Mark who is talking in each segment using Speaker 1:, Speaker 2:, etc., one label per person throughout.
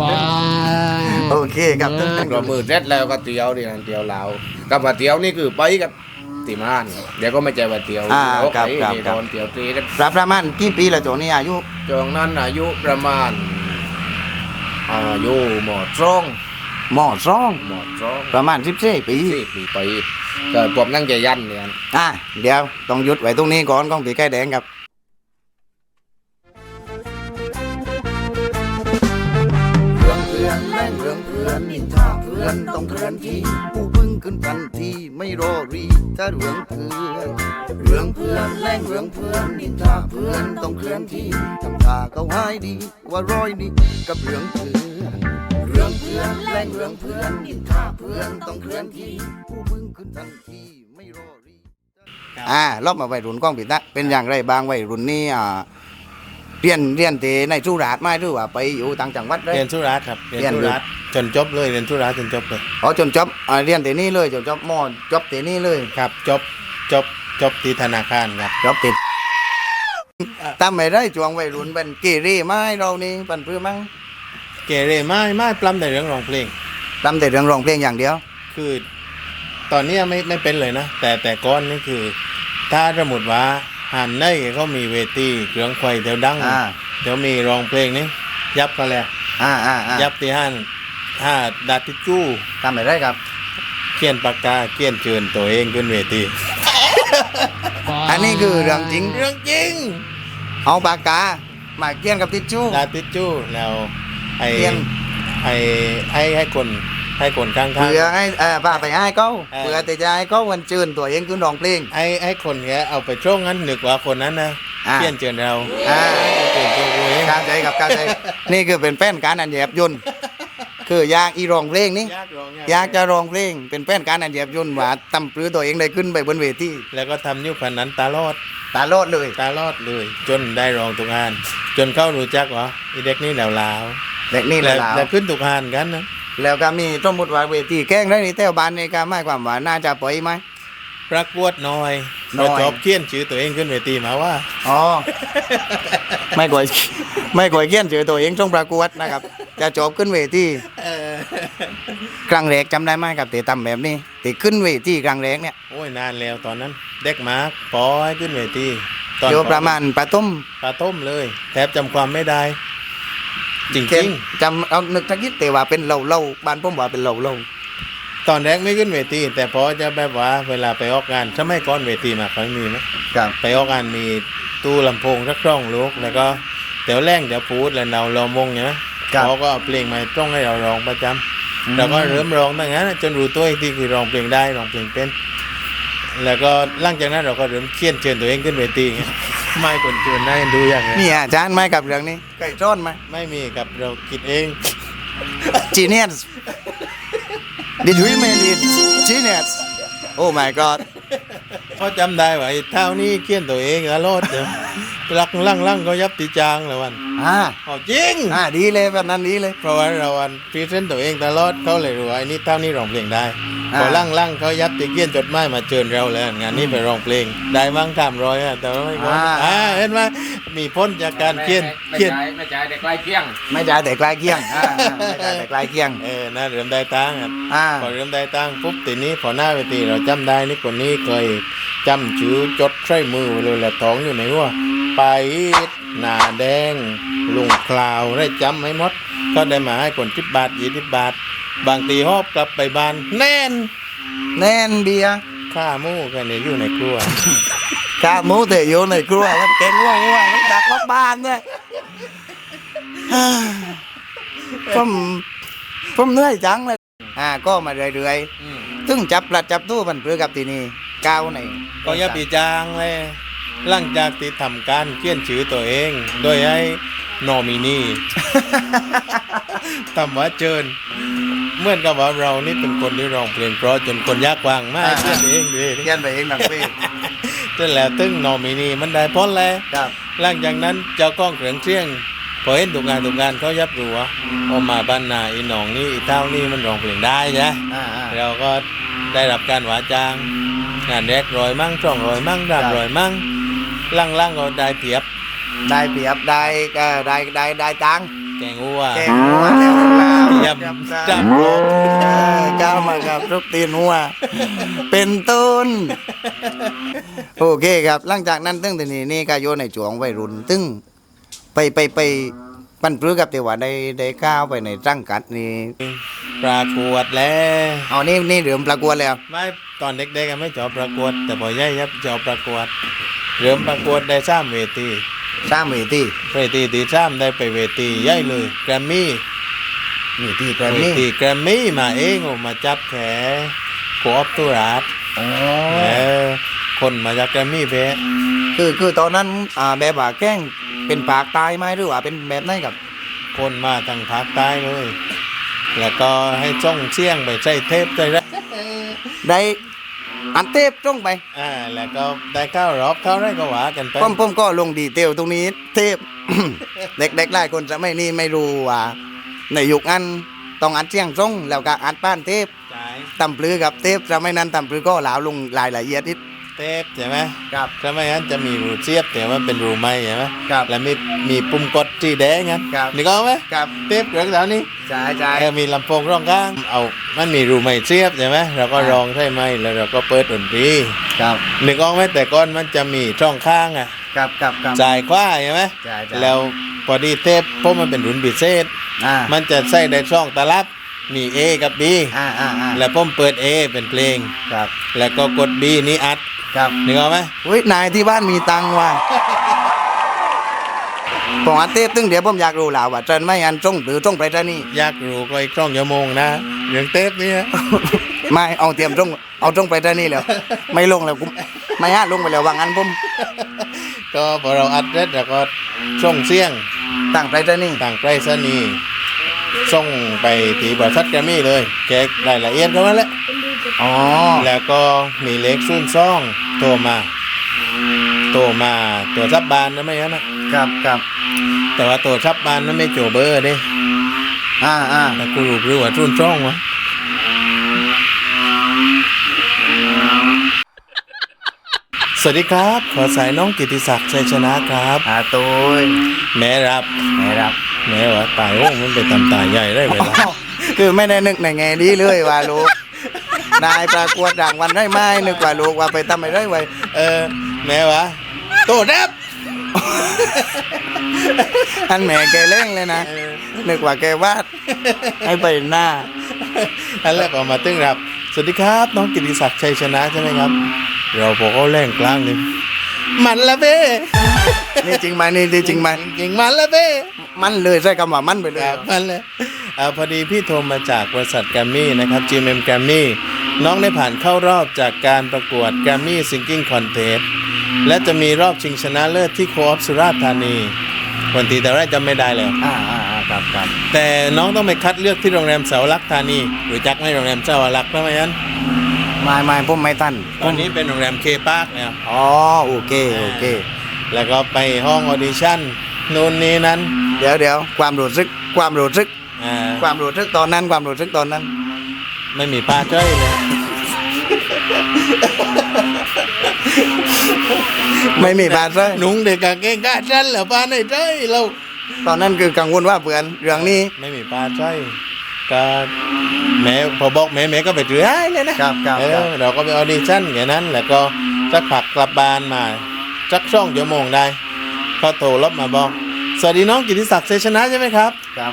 Speaker 1: ปลา
Speaker 2: โอเคครับท่าน
Speaker 1: เออ
Speaker 3: ก็มือเสร็จแล้วก็เตียวดินะเตียวลาวกับมาเตียวนี่คือไปกับติมานเดี๋ยวก็ไม่ใจว่าเตียว
Speaker 2: อ่า
Speaker 3: เดี๋ยว
Speaker 2: ครับ
Speaker 3: ไป
Speaker 2: ครับ
Speaker 3: นี่
Speaker 2: ครับ
Speaker 3: ตอนเตียวตีกัน
Speaker 2: ประประมาณกี่ปีแล้วโจนี่อายุ
Speaker 3: จงนั้นอายุประมาณอายุหมอตรอง
Speaker 2: หมอซอง
Speaker 3: หมอตรอง
Speaker 2: ประมาณสิบสี่ปี
Speaker 3: สี่ปีไปก็ผมนั่งใจยันเนี่ย
Speaker 2: อะเดี๋ยวต้องหยุดไว้ตรงนี้ก่อนกล้องตีไก่แดงครับ พื่อนนินทาเพื่อนต้องเคลื่อนที่ผู้พึ่งขึ้นทันทีไม่รอรีถ้าเรื่องเพื่อนเรื่องเพื่อนแล่งเรื่องเพื่อนนินทาเพื่อนต้องเคลื่อนที่ทำท่าเขาหายดีว่าร้อยดีกับเรื่องเพื่อนเรื่องเพื่อนแล่งเรื่องเพื่อนนินทาเพื่อนต้องเคลื่อนที่ผู้พึ่งขึ้นทันทีไม่รอรีอ่ารอบมาวัยรุ่นกล้องปิดนะเป็นอย่างไรบางวัยรุ่นนี่อ่า เรียนเรียนเตในสุราษฎร์ไหมหรือว่าไปอยู่ต่างจังหวัดเลย
Speaker 4: เรียนสุราษฎร์ครับเรียน
Speaker 2: เรียน
Speaker 4: สุราษฎร์จนจบเลยเรียนสุราษฎร์จนจบเลย
Speaker 2: อ๋อจนจบอ่าเรียนเตนี่เลยจนจบมอจบเตนี่เลย
Speaker 4: ครับ จบจบจบที่ธนาคารครับ
Speaker 2: จบติดตามไม่ได้จวงวัยรุ่นเป็นเกเรไหมเรานี่เป็นเพื่อมั้ง
Speaker 4: เกเรไม่ไม่ปล้ำแต่เรื่องร้องเพลง
Speaker 2: ตามแต่เรื่องร้องเพลงอย่างเดียว
Speaker 4: คือ ตอนเนี้ยไม่ไม่เป็นเลยนะแต่แต่ก้อนนี่คือ ถ้าสมมติว่า หันในเขามีเวทีเครื่องไฟเดี๋ยวดัง
Speaker 2: อ่า
Speaker 4: เดี๋ยวมีร้องเพลงนี้ยับก็แล้ว
Speaker 2: อ่าอ่าอ่า
Speaker 4: ยับที่ห้านห้าดัดทิชจู้
Speaker 2: ตามไม่ได้ครับ
Speaker 4: เขียนปากกาเขียนเชิญตัวเองขึ้นเวที
Speaker 1: ปลา
Speaker 2: อันนี้คือเรื่องจริง
Speaker 4: เรื่องจริง
Speaker 2: เอาปากกามาเกี่ยนกับทิชชู่
Speaker 4: ดัดทิชจู้แล้วไอ้
Speaker 2: เขียน
Speaker 4: ไอ้ให้ให้คน ให้คนข้างๆ
Speaker 2: เพื่อให้เออพาไปให้เขา
Speaker 4: เออ
Speaker 2: เพื่อแต่จะให้เขาวันเชิญตัวเองขึ้นร้องเพลง
Speaker 4: ไอ้ไอ้คนเนี้ยเอาไปช่วงนั้นนึกว่าคนนั้นนะ
Speaker 2: อ่า
Speaker 4: เพี้ยนเจิญเรา
Speaker 2: อ่า
Speaker 4: เปลี่ยนตัวกูเอง
Speaker 2: เข้าใจครับเข้าใจ นี่คือเป็นแป้นการอันแยบยนต์คืออยากอีร้องเพลงนี้
Speaker 4: ยากร้อง
Speaker 2: อยากจะร้องเพลง เป็นแป้นการอันแยบยนต์ว่าตำปรือตัวเองได้ขึ้นไปบนเวที
Speaker 4: แล้วก็ทำนิ้วพันนั้นตาลอด
Speaker 2: ตาโลดเลย
Speaker 4: ตาลอดเลย จนได้รองตุกงาน จนเข้ารู้จักว่าไอ้เด็กนี่แหล้วลาว
Speaker 2: เด็กนี่แห
Speaker 4: แล้
Speaker 2: ละ
Speaker 4: ว
Speaker 2: ลาว
Speaker 4: แล้วขึ้นตุกงานกันนะ
Speaker 2: แล้วก็มีสมมติว่าเวทีแกล้งได้ในแถวบ้านในการหมายความว่าน่าจะปล่อยไหม
Speaker 4: ประกวดน้อย
Speaker 2: น้อย
Speaker 4: เราจอบเขียนชื่อตัวเองขึ้นเวทีมาว่า
Speaker 2: อ๋อ ไม่ก่อยไม่ก่อยเขียนเจอตัวเองต้องประกวดนะครับ จะจบขึ้นเวที
Speaker 4: เออ
Speaker 2: ครั้งแรกจำได้ไหมครับตีตำแบบนี้ตีขึ้นเวทีครั้งแรกเนี่ย
Speaker 4: โอ้ยนานแล้วตอนนั้น เด็กหมาปอให้ขึ้นเวทีตอน
Speaker 2: อยู่ประมาณปะตุ้ม
Speaker 4: ปลาต้มเลย แทบจำความไม่ได้ จริง
Speaker 2: เช่น
Speaker 4: ๆ
Speaker 2: จำเอานึกทักยิดแต่ว่าเป็นเหล่าเหล่าบ้านผมว่าเป็นเหล่าเหล่า
Speaker 4: ตอนแรกไม่ขึ้นเวที แต่พอจะแบบว่าเวลาไปออกงานถ้าไม่ก้อนเวทีมาเขามีไหม
Speaker 2: ครับ
Speaker 4: ไปออกงานมีตู้ลำโพงสักช่องลูกแล้วก็เดี๋ยวแรงเดี๋ยวพูดแล้วเราเรามงใช่ไหม
Speaker 2: ครับ
Speaker 4: เขาก็เอาเพลงมาต้องให้เราร้องประจำเราก็เริ่มร้องตั้งนั้นจนรู้ตัวอีกที่คือร้องเพลงได้ร้องเพลงเป็น แล้วก็หลังจากนั้นเราก็เริ่มเขียนเชิญตัวเองขึ้นเวที ไม่คนเชิญได้ดูอย่างไง
Speaker 2: มีอาจารย์ไหมกับเรื่องนี้ไก่จ้อนไหม
Speaker 4: ไม่มีกับเราคิดเอง
Speaker 2: genius did we mean it genius oh my god
Speaker 4: เขาจำได้ว่าไอ้เท่านี้เขียนตัวเองตลอดเดี๋ยวลักลั่งลั่งก็ยับตีจางแล้ววัน
Speaker 2: อ่า
Speaker 4: เอาจริง
Speaker 2: อ่าดีเลยแบบนั้นดีเลย
Speaker 4: เพราะว่าเราอันพรีเซนต์ตัวเองตลอดเขาเลยรู้ว่าไอ้นี่เท่านี้ร้องเพลงได้
Speaker 2: อ่า
Speaker 4: พอลั่งลั่งเขายับตีเกียนจดหมายมาเชิญเราแล้วงานนี้ไปร้องเพลง ได้มั้งทำร้อยอะแต่ว่าไม่พออ่าเห็นไหมมีพ้นจากการเขียน
Speaker 3: ไม่
Speaker 4: เขียน
Speaker 3: ใช่ไม่ใช่เด็กไล่เกี้ยง
Speaker 2: ไม่จ่ายแต่ใกล้เคียงอ่าไม่จ่ายแต่ใกล้เคียง
Speaker 4: เออน่าเริ่มได้ตังค์อะ
Speaker 2: อ่า
Speaker 4: พอเริ่มได้ตังค์ปุ๊บทีนี้พอหน้าเวทีเราจำได้นี่คนนี้เคยจำชื่อจดใส่มือไว้เลยแหละท้องอยู่ในหัว ไปหน้าแดงลุงคลาวได้จำให้หมด ก็ได้มาให้คนสิบบาทยี่สิบบาท บางทีหอบกลับไปบ้านแน่น
Speaker 2: แน่นเบียร์
Speaker 4: ข้าหมูกันเนี่ยอยู่ในครัว
Speaker 2: กาหมูเตะอยู่ในครัวครับแกงง่วงง่วงๆดักรอบบ้านด้วยอ่าผมผมเหนื่อยจังเลยอ่าก็มาเรื่อยๆถึงจับปลัดจับตู้มันเพื่อกับที่นี่ก้าวใน
Speaker 4: ก็อยับปีจางเลย หลังจากที่ทำการเขียนชื่อตัวเอง โดยให้นอมินีทำว่าเจิญเหมื่อนกับว่าเรานี่เป็นคนที่ร้องเพลงเพราะจนคนยากวางมากเขียนเองเลย
Speaker 2: เขียนไปเองหนังเพลง
Speaker 4: จนแล้วตึงนอมินีมันได้พ้นแล้ว
Speaker 2: ครับ
Speaker 4: หลังจากนั้นเจ้ากล้องเครื่องเสียงพอเห็นถูกงานถูกงานเขายับรู้ว่าออกมาบ้านนาอีหนองนี่อีเต้านี่มันร้องเพลงได้ใช่
Speaker 2: อ่าอ่า
Speaker 4: เราก็ได้รับการหวาจาง งานแรกรอยมั่งช่องรอยมั่ง
Speaker 2: ครั
Speaker 4: ดา
Speaker 2: บ
Speaker 4: บรอยมั่ง ล่างล่างๆก็ได้เปรียบ
Speaker 2: ได้เปรียบได้เอ่อได้ได้ได้ตังค์
Speaker 4: ไแกงวัว
Speaker 2: แกงหัวแกงหัวลาวยำ
Speaker 4: จับโลก
Speaker 2: เออก้าวมาครับรูปตีนหัว เป็นต้น โอเคครับ หลังจากนั้นตึ้งทีนี้นี่ก็โยนในจวงวัยรุ่นตึ้งไปไปไปปันปลื้อกับแต่ว่าได้ได้ก้าวไปในร่างกัดนี่
Speaker 4: ปรากฏแล้ว
Speaker 2: เอานี่นี่เริ่มประกวดแล้ว
Speaker 4: ไม่ตอนเด็กๆก็ไม่จอบประกวด แต่พอใหญ่ยับจอบประกวด เริ่มประกวดได้สามเวที
Speaker 2: สร้างเวที
Speaker 4: เวทีที่สามได้ไปเวทีใหญ่เลยแกรมมี่
Speaker 2: เวทีแกรม
Speaker 4: เว
Speaker 2: มี่
Speaker 4: ทีแกรมมี่มาเองออกมาจับแขโคออฟตุราช
Speaker 2: อ๋อ
Speaker 4: เออคนมาจากแกรมมี่เพะ
Speaker 2: คือคือตอนนั้นอ่าแบบว่าแกล้งเป็นปากตายไหมหรือว่าเป็นแบบไหนกับ
Speaker 4: คนมาทางภาคใต้เลย แล้วก็ให้จ้องเชี่ยงไปใส่เทปใส่ไร
Speaker 2: ได้ อันเทปตรงไป
Speaker 4: อ่าแล้วก็ได้เข้ารอบเข้าได้ก็หวากันไป
Speaker 2: ผมผมก็ลงดีเทลตรงนี้ เทปเด็กๆหลายคนจะไม่นี่ไม่รู้ว่าในยุคนั้นต้องอัดเสียงทรงแล้วก็อัดป้านเทป
Speaker 4: จ่าย
Speaker 2: ตำปลือกับเทปจะไม่นั้นตำปลือก็หลาวลงรายละเอียดนิด
Speaker 4: เทปใช่ไหม
Speaker 2: ครับ
Speaker 4: ถ้าไม่งั้นจะมีรูเสียบแต่ว่าเป็นรูไม้ใช่ไหม
Speaker 2: ครับ
Speaker 4: แล้วมีมีปุ่มกดสีแดงงั้น
Speaker 2: ครับ
Speaker 4: นี่ก็เอาไหม
Speaker 2: ครับ
Speaker 4: เทปเหลืองแถวนี้
Speaker 2: ใช่ใช่
Speaker 4: เออมีลำโพงร่องข้างเอามันมีรูไม้เสียบใช่ไหมเราก็
Speaker 2: ครับ
Speaker 4: รองใช่ไหมแล้วเราก็เปิดดนตรี
Speaker 2: ครับ
Speaker 4: นึกออกไหมแต่ก้อนมันจะมีช่องข้างอะ
Speaker 2: ครับครับครับ
Speaker 4: จ่ายขว้าใช่ไหม
Speaker 2: ใช่ใช่
Speaker 4: แล้วพอดีเทปเพราะมันเป็นรุ่นพิเศษ
Speaker 2: อ่า
Speaker 4: มันจะใส่ได้ช่องตลับมี A กับ B
Speaker 2: อ่าอ่าอ่า
Speaker 4: แล้วผมเปิด A เป็นเพลง
Speaker 2: ครับ
Speaker 4: แล้วก็กด B นี่อัด
Speaker 2: ครับ
Speaker 4: นึกออกไหม
Speaker 2: อุ้ยนายที่บ้านมีตังค์ว่ะผมอัดเทปตึงเดี๋ยวผมอยากรู้แล้วว่าเจนไม่อันจงหรือจงไปท่านี่
Speaker 4: อยากรู้ก็อีกช่องชั่วโมงนะเรื่องเทปเนี่ย
Speaker 2: ไม่เอาเตรียมจงเอาจงไปท่านี่แล้ว ไม่ลงแล้วกูไม่ฮะลงไปแล้วว่างั้นผม
Speaker 4: ก็พอเราอัดเสร็จแล้วก็ส่งเสียง
Speaker 2: ตั้งไปท่านี่
Speaker 4: ต่างไปรษณีย์ส่งไปที่บริษัทแกรมมี่เลยแจกรายละเอียดเขามาแล้ว
Speaker 2: อ๋อ
Speaker 4: แล้วก็มีเล็กซุ่นซ่องโทรมา โทรมาตัวซับบานนะไม่งั้นนะครับ
Speaker 2: ครับ
Speaker 4: แต่ว่าตัวซับบานนั้นไม่โจเบอร์เด้
Speaker 2: อ่าอ่า
Speaker 4: แต่กูรู้หรือว่าซุ่นซ่องวะสวัสดีครับ ขอสายน้องกิติศักดิ์ชัยชนะครับ
Speaker 2: อาตุย
Speaker 4: แม่รับ
Speaker 2: ไหนครับ
Speaker 4: แม่ว่าตายโอ้มันไปตำตายใหญ่ได้เวลา
Speaker 2: อ้าวคือไม่ได้นึกในแง่ดีเลยว่าลูก นายประกวดรางวัลได้ไหมนึกว่าลูกว่าไปทำอะไรไว้
Speaker 4: เออแม่วะโตรับ
Speaker 2: ท่านแหม่แกเล่งเลยนะ
Speaker 4: เออ
Speaker 2: นึกว่าแกวาดให้ไปหน้า
Speaker 4: อันแรกออกมาตึ้งรับ สวัสดีครับน้องกิติศักดิ์ชัยชนะใช่ไหมครับ เราพอเขาแรงกลางเลยมันละเบ้
Speaker 2: นี่จริงไหมนี่จริงไหม
Speaker 4: จริงมันละเบ้
Speaker 2: มันเลยใช้คำว่ามันไปเล
Speaker 4: ค
Speaker 2: ย
Speaker 4: รับมันเลยเอาพอดีพี่โทรมาจากบริษัทแกรมมี่นะครับ GMM แกรมมี่ น้องได้ผ่านเข้ารอบจากการประกวดแกรมมี่ซิงกิ้งคอนเทสและจะมีรอบชิงชนะเลิศที่โคออฟสุราษฎร์ธานีวันที่แต่แรกจำไม่ได้แล้ว
Speaker 2: อ่าอ่าอ่าครับครับ
Speaker 4: แต่น้องต้องไปคัดเลือกที่โรงแรมเสาลักษณ์ธานีหรือจักไหม่โรงแรมเสาลักษณ์เพราะไม่งั้น
Speaker 2: ไม่ไม่ผมไม่ตัน
Speaker 4: ตอนนี้เป็นโรงแรมเคปาร์คแล้ว
Speaker 2: อ๋อโอเคโอเค
Speaker 4: แล้วก็ไปห้องออดิชั่นนู่นนี่นั้น
Speaker 2: เดี๋ยวเดี๋ยวความรู้สึกความรู้สึก
Speaker 4: อ่า
Speaker 2: ความรู้สึกตอนนั้นความรู้สึกตอนนั้น
Speaker 4: ไม่มีป้าจ้อยเลย
Speaker 2: ไม่มีบาดเลย
Speaker 4: หนุ่งเด็กกางเกงกาชันเหรอป้าในจ้อยเรา
Speaker 2: ตอนนั้นคือกังวลว่าเพื่อนเรื่องนี้
Speaker 4: ไม่มีป้าจ้อยก็แม่พอบอกแม่แม่ก็ไปถือให้เลยนะครับ
Speaker 2: ครับ
Speaker 4: เอ
Speaker 2: ครับ
Speaker 4: อเราก็ไปออดิชั่นอย่างนั้น แล้วก็สักผักกลับบ้านมาสักช่องชั่วโมงได้เขาโทรรบมาบอก สวัสดีน้องกิติศักดิ์เซชนะใช่ไหมครับ
Speaker 2: ครับ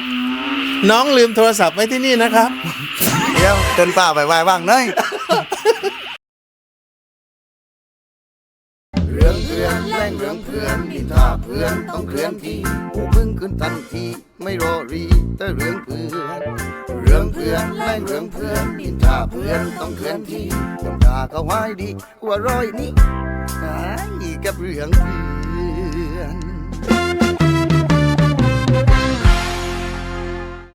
Speaker 4: น้องลืมโทรศัพท์ไว้ที่นี่นะครับ
Speaker 2: เดี๋ยวจนป้าไปไหว้ว่างเนยเรื่องเพื่อนแรงเรื่องเพื่อนนินทาเพื่อนต้องเคลื่อนที่ผู้พึ่งขึ้นทันทีไม่รอรีแต่เรื่องเพื่อนเรื่องเพื่อนแรงเรื่องเพื่อนนินทาเพื่อนต้องเคลื่อนที่ต้องด่าก็ไว้ดีว่าร้อยนี้หายกับเรื่องเพื่อน